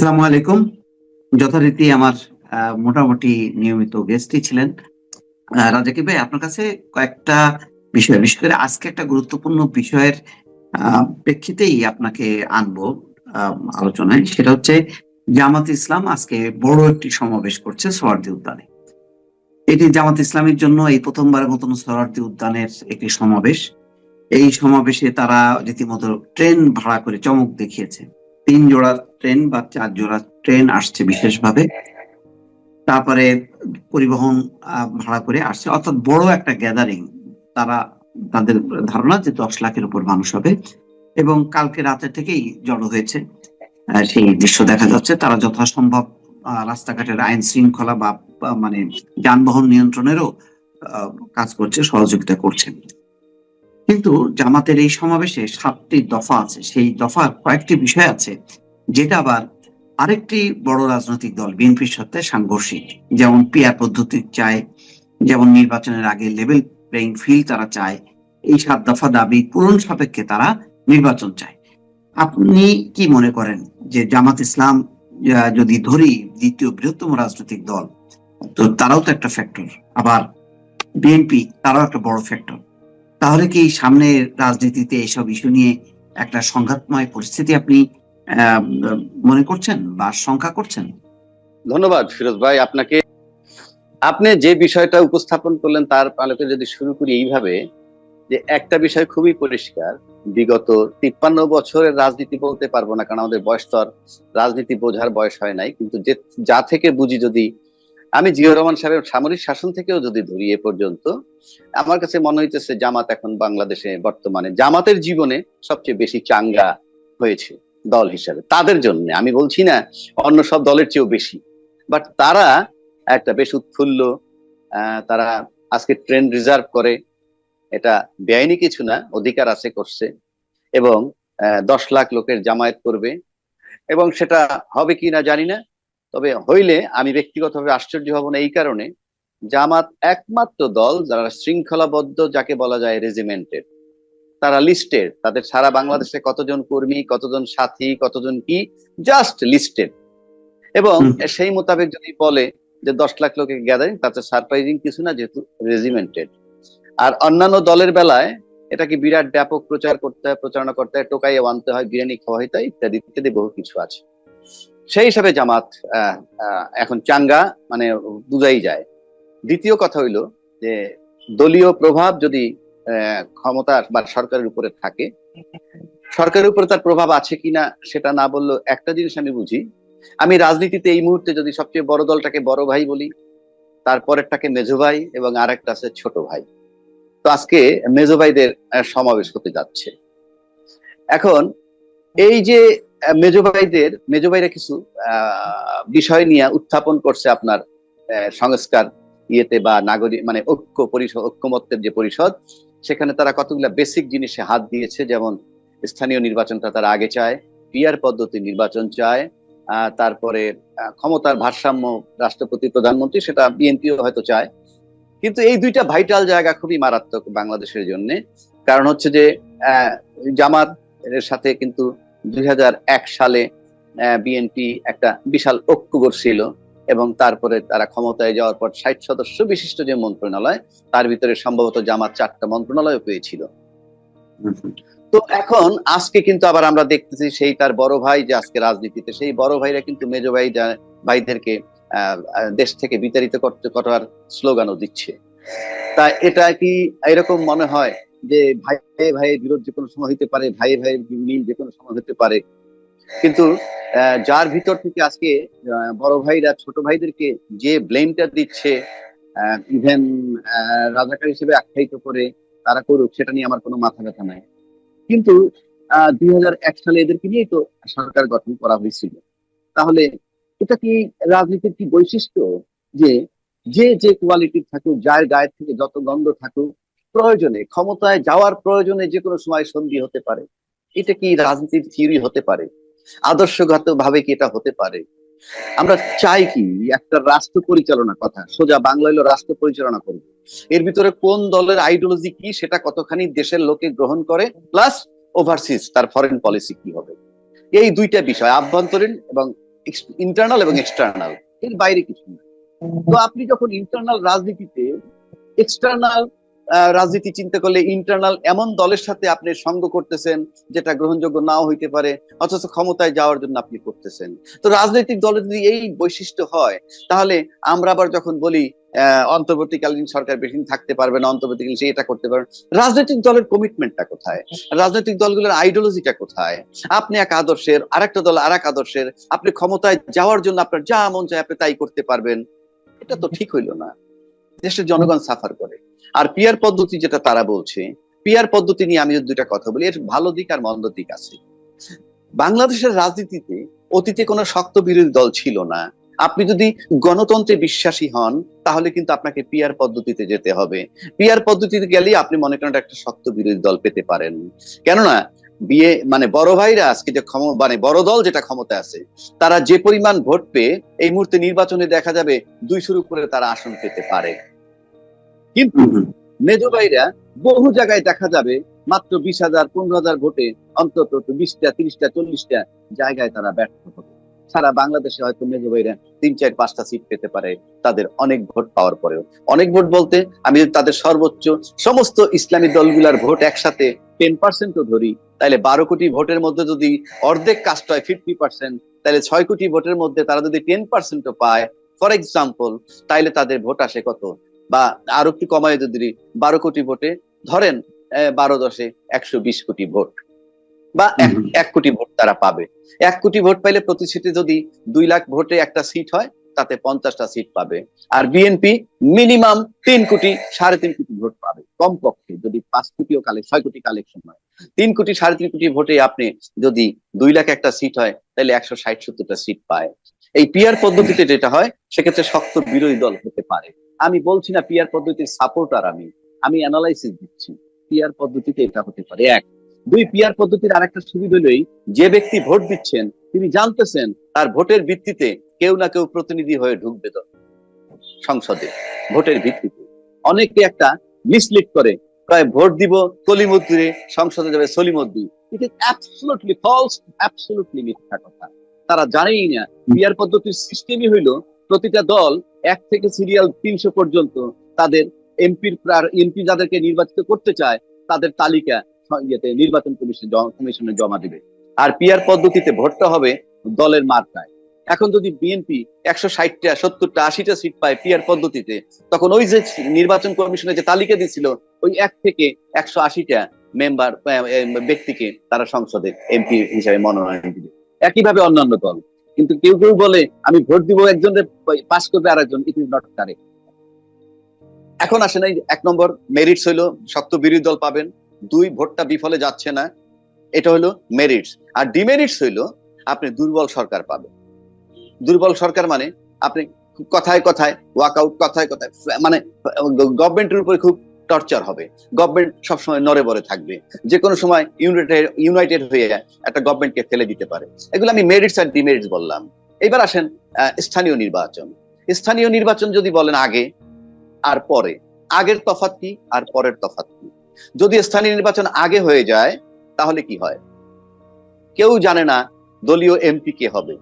আসসালামু আলাইকুম। যথারীতি আমার মোটামুটি নিয়মিত গেস্টই ছিলেন। রাজাকি ভাই, আপনার কাছে কয়েকটা বিষয়, বিশেষ করে আজকে একটা গুরুত্বপূর্ণ বিষয়ের প্রেক্ষিতেই আপনাকে আনব আলোচনায়। সেটা হচ্ছে জামাত ইসলাম আজকে বড় একটি সমাবেশ করছে সোয়ার্দি উদ্যানে। এটি জামাত ইসলামের জন্য এই প্রথমবারের মতন সোয়ার্দি উদ্যানের একটি সমাবেশ। এই সমাবেশে তারা রীতিমতো ট্রেন ভাড়া করে চমক দেখিয়েছে। তিন জোড়া ট্রেন বা চার জোড়া ট্রেন আসছে বিশেষভাবে। তারপরে পরিবহন ভাড়া করে আসছে। অর্থাৎ বড় একটা গ্যাদারিং তারা, তাদের ধারণা যে দশ লাখের উপর মানুষ হবে। এবং কালকে রাতে থেকেই জড়ো হয়েছে সেই দৃশ্য দেখা যাচ্ছে। তারা যথাসম্ভব রাস্তাঘাটের আইন শৃঙ্খলা বা মানে যানবাহন নিয়ন্ত্রণেরও কাজ করছে, সহযোগিতা করছে কিন্তু জামাতের এই সমাবেশে সাতটি দফা আছে। সেই দফার কয়েকটি বিষয় আছে, যেটা আবার আরেকটি বড় রাজনৈতিক দল, বিএনপির সাথে সাংঘর্ষিক। যেমন পিয়ার পদ্ধতি চায়, যেমন নির্বাচনের আগে লেভেল প্লেইং ফিল্ড তারা চায়, এই সাত দফা দাবি পূরণ সাপেক্ষে তারা নির্বাচন চায়। আপনি কি মনে করেন যে জামাত ইসলাম যদি ধরি দ্বিতীয় বৃহত্তম রাজনৈতিক দল, তো তারাও তো একটা ফ্যাক্টর আবার বিএনপি, তারাও একটা বড় ফ্যাক্টর তাহলে কি সামনে রাজনীতিতে এসব ইস্যু নিয়ে একটা সংঘাতময় পরিস্থিতি আপনি মনে করছেন বা শঙ্কা করছেন? ধন্যবাদ ফিরোজ ভাই আপনাকে। আপনি যে বিষয়টা উপস্থাপন করলেন তার আলোকে যদি শুরু করি এইভাবে, যে একটা বিষয় খুবই পরিষ্কার, বিগত তিপ্পান্ন বছরের রাজনীতি বলতে পারব না, কারণ আমাদের বয়স তো রাজনীতি বোঝার বয়স হয় নাই, কিন্তু যে, যা থেকে বুঝি যদি আমি জিয়া রহমান সাহেবের সামরিক শাসন থেকেও যদি ধরি এ পর্যন্ত, আমার কাছে মনে হইতেছে জামাত এখন বাংলাদেশে বর্তমানে জামাতের জীবনে সবচেয়ে বেশি চাঙ্গা হয়েছে দল হিসাবে। তাদের জন্য, আমি বলছি না অন্য সব দলের চেয়েও বেশি বাট তারা একটা বেশ উৎফুল্ল তারা আজকে ট্রেন রিজার্ভ করে, এটা বেআইনি কিছু না, অধিকার আছে করছে, এবং দশ লাখ লোকের জামায়াত করবে, এবং সেটা হবে কি না জানি না তবে হইলে আমি ব্যক্তিগতভাবে আশ্চর্য হব না এই কারণে জামাত একমাত্র দল যারা শৃঙ্খলাবদ্ধ যাকে বলা যায় রেজিমেন্টের তারা লিস্টেড তাদের সারা বাংলাদেশে কতজন কর্মী কতজন সাথী কতজন কি জাস্ট লিস্টেড এবং সেই মোতাবেক যদি বলে যে দশ লাখ লোকের গ্যাদারিং তাতে সারপ্রাইজিং কিছু না যেহেতু রেজিমেন্টেড আর অন্যান্য দলের বেলায় এটাকে বিরাট ব্যাপক প্রচার করতে হয় প্রচারণা করতে হয় টোকাইয়ে আনতে হয় বিরিয়ানি খাওয়া হইতে হয় ইত্যাদি ইত্যাদি বহু কিছু আছে। সেই হিসাবে জামাত এখন চাঙ্গা মানে বুঝাই যায়। দ্বিতীয় কথা হইল যে দলীয় প্রভাব যদি ক্ষমতার বা সরকারের উপরে থাকে, সরকারের উপরে তার প্রভাব আছে কিনা সেটা না বললেও একটা জিনিস আমি বুঝি। আমি রাজনীতিতে এই মুহূর্তে যদি সবচেয়ে বড় দলটাকে বড় ভাই বলি তারপরেরটাকে মেজো ভাই এবং আর একটা আছে ছোট ভাই। তো আজকে মেজো ভাইদের সমাবেশ হতে যাচ্ছে। এখন এই যে মেজো ভাইদের, মেজো ভাইরা কিছু বিষয় নিয়ে উত্থাপন করছে আপনার সংস্কার ইয়েতে বা নাগরিক মানে ঐক্য পরিষদ, ঐক্যমত্যের যে পরিষদ, সেখানে তারা কতগুলা বেসিক জিনিসে হাত দিয়েছে, যেমন স্থানীয় নির্বাচনটা তারা আগে চায় পিয়ার পদ্ধতি নির্বাচন চায় তারপরে ক্ষমতার ভারসাম্য রাষ্ট্রপতি, প্রধানমন্ত্রী, সেটা বিএনপিও হয়তো চায়। কিন্তু এই দুইটা ভাইটাল জায়গা খুবই মারাত্মক বাংলাদেশের জন্য। কারণ হচ্ছে যে জামাত এর সাথে কিন্তু দুই হাজার এক সালে বিএনপি একটা বিশাল ঐক্য করছিল এবং তারপরে তারা ক্ষমতায় যাওয়ার পর ষাট সদস্য বিশিষ্ট যে মন্ত্রণালয়, তার ভিতরে সম্ভবত জামাত চারটা মন্ত্রণালয় পেয়েছিল। তো এখন আজকে কিন্তু আবার আমরা দেখতেছি সেই তার বড় ভাই যে আজকে রাজনীতিতে, সেই বড় ভাইরা কিন্তু মেজ ভাই ভাইদেরকে দেশ থেকে বিতাড়িত করতে, করার স্লোগানও দিচ্ছে। তা এটা কি এরকম মনে হয় যে ভাই ভাইয়ের বিরোধ যে কোনো সময় হতে পারে ভাই ভাইয়ের মিল যে কোনো সময় হতে পারে। কিন্তু যার ভিতর থেকে আজকে বড় ভাইরা ছোট ভাইদেরকে যে ব্লেমটা দিচ্ছে ইভেন রাজাকার হিসেবে আখ্যায়িত করে তারা করুক, সেটা নিয়ে আমার কোনো মাথা ব্যথা নাই। কিন্তু দুই হাজার এক সালে এদেরকে নিয়েই তো সরকার গঠন করা হয়েছিল। তাহলে এটা কি রাজনীতির কি বৈশিষ্ট্য? যে যে যে কোয়ালিটির থাকুক, যার গায়ের থেকে যত গন্ধ থাকুক প্রয়োজনে, ক্ষমতায় যাওয়ার প্রয়োজনে যে কোনো সময় সন্ধি হতে পারে। এটা কি রাজনীতির থিওরি হতে পারে? আদর্শগত ভাবে কি এটা হতে পারে? আমরা চাই কি একটা রাষ্ট্র পরিচালনা কথা, সোজা বাংলা হলো রাষ্ট্র পরিচালনা করবে। এর ভিতরে কোন দলের আইডিওলজি কি সেটা কতখানি দেশের লোকে গ্রহণ করে প্লাস ওভারসিজ তার ফরেন পলিসি কি হবে? এই দুইটা বিষয়, আভ্যন্তরীণ এবং ইন্টারনাল এবং এক্সটার্নাল এর বাইরে কিছু না। তো আপনি যখন ইন্টারনাল রাজনীতিতে এক্সটার্নাল রাজনীতি চিন্তা করলে ইন্টারনাল এমন দলের সাথে আপনি সঙ্গ করতেছেন যেটা গ্রহণযোগ্য নাও হইতে পারে, অথচ ক্ষমতায় যাওয়ার জন্য আপনি করতেছেন। তো রাজনৈতিক দলের যদি এই বৈশিষ্ট্য হয়, তাহলে আমরা আবার যখন বলি অন্তর্বর্তীকালীন সরকার বেশি থাকতে পারবে না, অন্তর্বর্তীকালীন সে এটা করতে পারবে রাজনৈতিক দলের কমিটমেন্টটা কোথায়? রাজনৈতিক দলগুলোর আইডিওলজিটা কোথায়? আপনি এক আদর্শের, আরেকটা দল আর এক আদর্শের, আপনি ক্ষমতায় যাওয়ার জন্য আপনার যা মন চায় আপনি তাই করতে পারবেন। এটা তো ঠিক হইল না। দেশের জনগণ সাফার করে। আর পিয়ার পদ্ধতি যেটা তারা বলছে, পিয়ার পদ্ধতি নিয়ে আমি দুইটা কথা বলি, এর ভালো দিক আর মন্দ দিক আছে। বাংলাদেশের রাজনীতিতে অতীতে কোনো শক্ত বিরোধী দল ছিল না। আপনি যদি গণতন্ত্রে বিশ্বাসী হন, তাহলে কিন্তু আপনাকে পিয়ার পদ্ধতিতে যেতে হবে। পিয়ার পদ্ধতিতে গেলেই আপনি মনে করেন একটা শক্ত বিরোধী দল পেতে পারেন। কেননা, বিয়ে মানে বড় ভাইরা আজকে যে ক্ষম মানে বড় দল যেটা ক্ষমতা আছে, তারা যে পরিমাণ ভোট পেয়ে এই মুহূর্তে নির্বাচনে দেখা যাবে দুইশোর উপরে তারা আসন পেতে পারে। কিন্তু মেজো ভাইরা বহু জায়গায় দেখা যাবে মাত্র বিশ হাজার পনেরো হাজার ভোটে অন্তত বিশটা তিরিশটা চল্লিশটা জায়গায় তারা ব্যর্থ হবে। সারা বাংলাদেশে হয়তো মেজো ভাইরা তিন চার পাঁচটা সিট পেতে পারে তাদের অনেক ভোট পাওয়ার পরেও। অনেক ভোট বলতে আমি তাদের সর্বোচ্চ সমস্ত ইসলামী দলগুলার ভোট একসাথে টেন পার্সেন্টও ধরি তাহলে বারো কোটি ভোটের মধ্যে যদি অর্ধেক কাস্ট হয় ফিফটি পার্সেন্ট তাহলে ছয় কোটি ভোটের মধ্যে তারা যদি টেন পার্সেন্টও পায় ফর এক্সাম্পল তাইলে তাদের ভোট আসে কত? বা আরও একটু কমায় যদি বারো কোটি ভোটে ধরেন বারো দশে একশো বিশ কোটি ভোট বা এক কোটি ভোট তারা পাবে। এক কোটি ভোট পাইলে প্রতি সিটে যদি দুই লাখ ভোটে একটা সিট হয় তাতে পঞ্চাশটা সিট পাবে। আর বিএনপি মিনিমাম তিন কোটি সাড়ে তিন কোটি ভোট পাবে কমপক্ষে। যদি পাঁচ কোটিও কালে ছয় কোটি কালেকশন হয়। তিন কোটি সাড়ে তিন কোটি ভোটে আপনি যদি দুই লাখ একটা সিট হয় তাহলে একশো ষাট সত্তরটা সিট পায়। এই পিয়ার পদ্ধতিতে যেটা হয় সেক্ষেত্রে শক্ত বিরোধী দল হতে পারে। আমি বলছি না পিয়ার পদ্ধতির সাপোর্টার আমি আমি অ্যানালাইসিস দিচ্ছি। পিয়ার পদ্ধতিতে এটা হতে পারে। এক। দুই পিয়ার পদ্ধতির আরেকটা সুবিধা হলেই যে ব্যক্তি ভোট দিচ্ছেন, তিনি জানতেছেন তার ভোটের ভিত্তিতে কেউ না কেউ প্রতিনিধি হয়ে ঢুকবে তো সংসদে, ভোটের ভিত্তিতে। অনেকে একটা মিসলিড করে, প্রায় ভোট দিব কলিমুদ্দিনে সংসদে যাবে Salimuddin it is absolutely false absolutely মিথ্যা কথা। তারা জানেই না বিয়ার পদ্ধতির সিস্টেমই হইল প্রতিটা দল এক থেকে সিরিয়াল তিনশো পর্যন্ত তাদের এমপির এমপি যাদেরকে নির্বাচিত করতে চায়, তাদের তালিকা ইয়েতে নির্বাচন কমিশন কমিশনে জমা দিবে। আর পিয়ার পদ্ধতিতে ভোটটা হবে দলের মার্কায়। এখন যদি বিএনপি একশো ষাটটা, সত্তরটা, আশিটা সিট পায় পিয়ার পদ্ধতিতে, তখন ওই যে নির্বাচন কমিশনে যে তালিকা দিছিল ওই এক থেকে একশো আশিটা মেম্বার ব্যক্তিকে তারা সংসদে এমপি হিসাবে মনোনয়ন দিবে। একইভাবে অন্যান্য দল। কিন্তু কেউ কেউ বলে, আমি ভোট দিব একজনের পাস করবে আর একজন ইট ইজ নট কারেক্ট এখন আসেন এই এক নম্বর মেরিটস হইল, শক্ত বিরোধী দল পাবেন। দুই, ভোটটা বিফলে যাচ্ছে না। এটা হলো মেরিটস আর ডিমেরিটস হইল, আপনি দুর্বল সরকার পাবেন। দুর্বল সরকার মানে আপনি কথায় কথায় ওয়াকআউট কথায় কথায় মানে গভর্নমেন্টের উপরে খুব টর্চার হবে। গভর্নমেন্ট সবসময় নড়ে বড়ে থাকবে। যে কোনো সময় ইউনাইটেড ইউনাইটেড হয়ে একটা গভর্নমেন্টকে ফেলে দিতে পারে। এগুলো আমি মেরিটস আর ডিমেরিটস বললাম। এবার আসেন স্থানীয় নির্বাচন। স্থানীয় নির্বাচন যদি বলেন আগে, আর পরে। আগের তফাৎ কি, আর পরের তফাৎ কি? যদি স্থানীয় নির্বাচন আগে হয়ে যায়, তাহলে কি হয়? কেউ জানে না দলীয় এমপি কে হবে।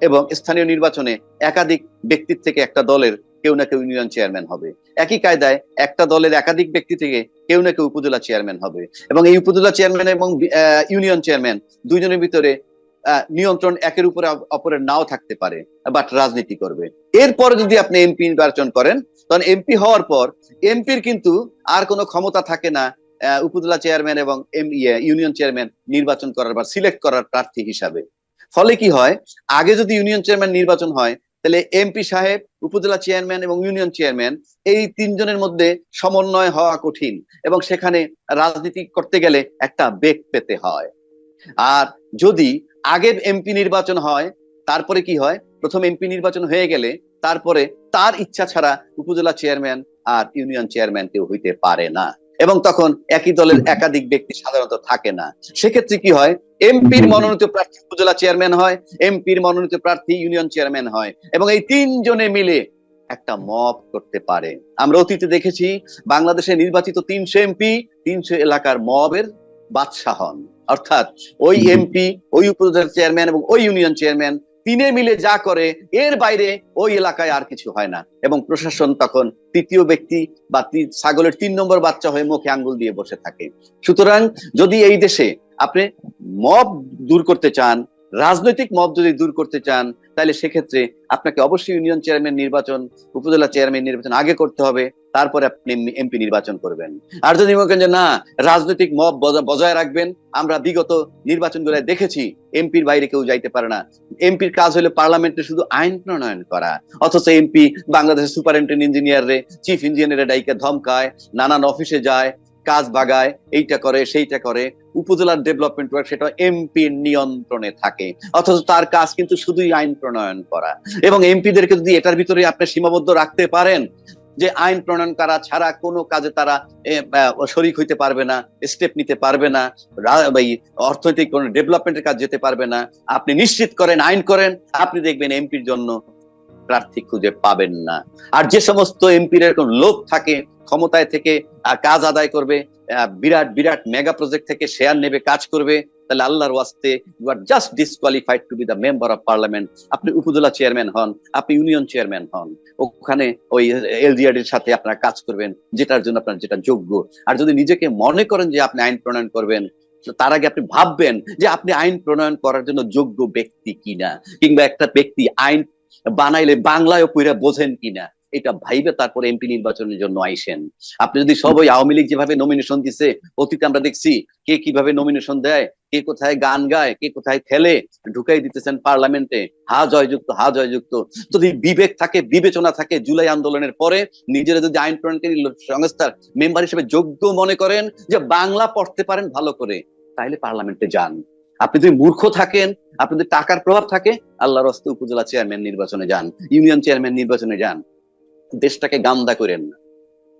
এবং স্থানীয় নির্বাচনে একাধিক ব্যক্তির থেকে একটা দলের কেউ না কেউ ইউনিয়ন চেয়ারম্যান হবে। একই কায়দায় একটা দলের একাধিক ব্যক্তি থেকে কেউ না কেউ উপজেলা চেয়ারম্যান হবে। এবং এই উপজেলা চেয়ারম্যান এবং ইউনিয়ন চেয়ারম্যান দুইজনের ভিতরে নিয়ন্ত্রণ একের উপরে অপরের নাও থাকতে পারে বাট রাজনীতি করবে। এরপরে যদি আপনি এমপি নির্বাচন করেন তখন এমপি হওয়ার পর এমপির কিন্তু আর কোনো ক্ষমতা থাকে না উপজেলা চেয়ারম্যান এবং এম ইয়ে, ইউনিয়ন চেয়ারম্যান নির্বাচন করার বা সিলেক্ট করার প্রার্থী হিসাবে। ফলে কি হয় আগে যদি ইউনিয়ন চেয়ারম্যান নির্বাচন হয় তাহলে এমপি সাহেব, উপজেলা চেয়ারম্যান এবং ইউনিয়ন চেয়ারম্যান এই তিনজনের মধ্যে সমন্বয় হওয়া কঠিন এবং সেখানে রাজনীতি করতে গেলে একটা বেগ পেতে হয়। আর যদি আগে এমপি নির্বাচন হয়, তারপরে কি হয়? প্রথম এমপি নির্বাচন হয়ে গেলে তারপরে তার ইচ্ছা ছাড়া উপজেলা চেয়ারম্যান আর ইউনিয়ন চেয়ারম্যান কেউ হইতে পারে না। এবং তখন একই দলের একাধিক ব্যক্তি সাধারণত থাকে না। সেক্ষেত্রে কি হয়? এমপির মনোনীত প্রার্থী উপজেলা চেয়ারম্যান হয় এমপির মনোনীত প্রার্থী ইউনিয়ন চেয়ারম্যান হয় এবং এই তিনজনে মিলে একটা মব করতে পারে। আমরা অতীতে দেখেছি বাংলাদেশে নির্বাচিত তিনশো এমপি তিনশো এলাকার মবের বাদশাহ হন। অর্থাৎ ওই এমপি ওই উপজেলা চেয়ারম্যান এবং ওই ইউনিয়ন চেয়ারম্যান তিনে মিলে যা করে, এর বাইরে ওই এলাকায় আর কিছু হয় না। এবং প্রশাসন তখন তৃতীয় ব্যক্তি বা ছাগলের তিন নম্বর বাচ্চা হয়ে মুখে আঙ্গুল দিয়ে বসে থাকে। সুতরাং যদি এই দেশে আপনি মব দূর করতে চান, রাজনৈতিক মব যদি দূর করতে চান, তাহলে সেক্ষেত্রে আপনাকে অবশ্যই ইউনিয়ন চেয়ারম্যান নির্বাচন, উপজেলা চেয়ারম্যান নির্বাচন আগে করতে হবে। তারপরে আপনি এমপি নির্বাচন করবেন। আর যদি করেন যে না, রাজনৈতিক মব বজায় রাখবেন, আমরা বিগত নির্বাচনগুলো দেখেছি, এমপির বাইরে কেউ যাইতে পারে না। এমপির কাজ হলো পার্লামেন্টে শুধু আইন প্রণয়ন করা। অথচ এমপি বাংলাদেশের সুপারিনটেন্ডেন্ট ইঞ্জিনিয়ার রে চিফ ইঞ্জিনিয়ারের ডাইকে ধমকায়, নানান অফিসে যায়, কাজ বাগায়, এইটা করে, সেইটা করে। উপজেলার ডেভেলপমেন্ট ওয়ার্ক সেটা এমপির নিয়ন্ত্রণে থাকে। অথচ তার কাজ কিন্তু শুধুই আইন প্রণয়ন করা। এবং এমপিদেরকে যদি এটার ভিতরে আপনি সীমাবদ্ধ রাখতে পারেন যে আইন প্রণয়ন করা ছাড়া কোনো কাজে তারা শরিক হইতে পারবে না স্টেপ নিতে পারবে না অর্থনৈতিক কোনো ডেভেলপমেন্টের কাজ যেতে পারবে না। আপনি নিশ্চিত করেন, আইন করেন, আপনি দেখবেন এমপির জন্য প্রার্থী খুঁজে পাবেন না। আর যে সমস্ত এমপির এরকম লোক থাকে, ক্ষমতায় থেকে কাজ আদায় করবে বিরাট বিরাট মেগা প্রজেক্ট থেকে শেয়ার নেবে, কাজ করবে তাহলে আল্লাহর ওয়াস্তে you are just disqualified to be the member of parliament আপনি উপজেলা চেয়ারম্যান হন, আপনি ইউনিয়ন চেয়ারম্যান হন। ওখানে ওই এলজিআরডির সাথে আপনারা কাজ করবেন, যেটার জন্য আপনার যেটা যোগ্য। আর যদি নিজেকে মনে করেন যে আপনি আইন প্রণয়ন করবেন তার আগে আপনি ভাববেন যে আপনি আইন প্রণয়ন করার জন্য যোগ্য ব্যক্তি কিনা, কিংবা একটা ব্যক্তি আইন বানাইলে বাংলায় পইরা বোঝেন কিনা। এটা ভাইবে তারপরে এমপি নির্বাচনের জন্য আইসেন। আপনি যদি সব ওই আওয়ামী লীগ যেভাবে নমিনেশন দিছে, অতীতে আমরা দেখছি কে কীভাবে নমিনেশন দেয়, কে কোথায় গান গায়, কে কোথায় খেলে, ঢুকাই দিতেছেন পার্লামেন্টে, হা জয়যুক্ত হা জয়যুক্ত। যদি বিবেক থাকে, বিবেচনা থাকে জুলাই আন্দোলনের পরে, নিজেরা যদি আইন প্রণয়নকারী সংস্থার মেম্বার হিসেবে যোগ্য মনে করেন যে বাংলা পড়তে পারেন ভালো করে, তাইলে পার্লামেন্টে যান। আপনি যদি মূর্খ থাকেন, আপনাদের টাকার প্রভাব থাকে, আল্লাহর হস্তে উপজেলা চেয়ারম্যান নির্বাচনে যান ইউনিয়ন চেয়ারম্যান নির্বাচনে যান। দেশটাকে গান্দা করেন না।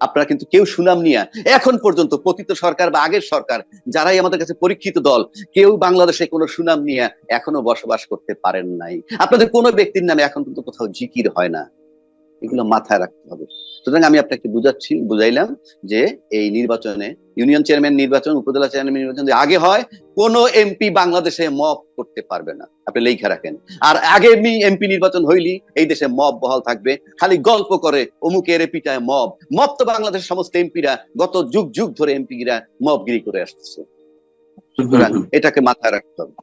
আপনারা কিন্তু কেউ সুনাম নিয়ে এখন পর্যন্ত পতিত সরকার বা আগের সরকার যারাই আমাদের কাছে পরীক্ষিত দল, কেউ বাংলাদেশে কোনো সুনাম নিয়ে এখনও বসবাস করতে পারেন নাই। আপনাদের কোনো ব্যক্তির নামে এখন কিন্তু কোথাও জিকির হয় না। এগুলো মাথায় রাখতে হবে। সুতরাং আমি আপনাকে বুঝাচ্ছি, বুঝাইলাম যে এই নির্বাচনে ইউনিয়ন চেয়ারম্যান নির্বাচন, উপজেলা চেয়ারম্যান নির্বাচন আগে হয়, কোন এমপি বাংলাদেশে মব করতে পারবে না। আপনি লেখা রাখেন। আর আগে এমপি নির্বাচন হইলি, এই দেশে মব বহাল থাকবে। খালি গল্প করে অমুকের পিটায় মব। মব তো বাংলাদেশের সমস্ত এমপিরা, গত যুগ যুগ ধরে এমপিরা মবগিরি করে আসতেছে। সুতরাং এটাকে মাথায় রাখতে হবে।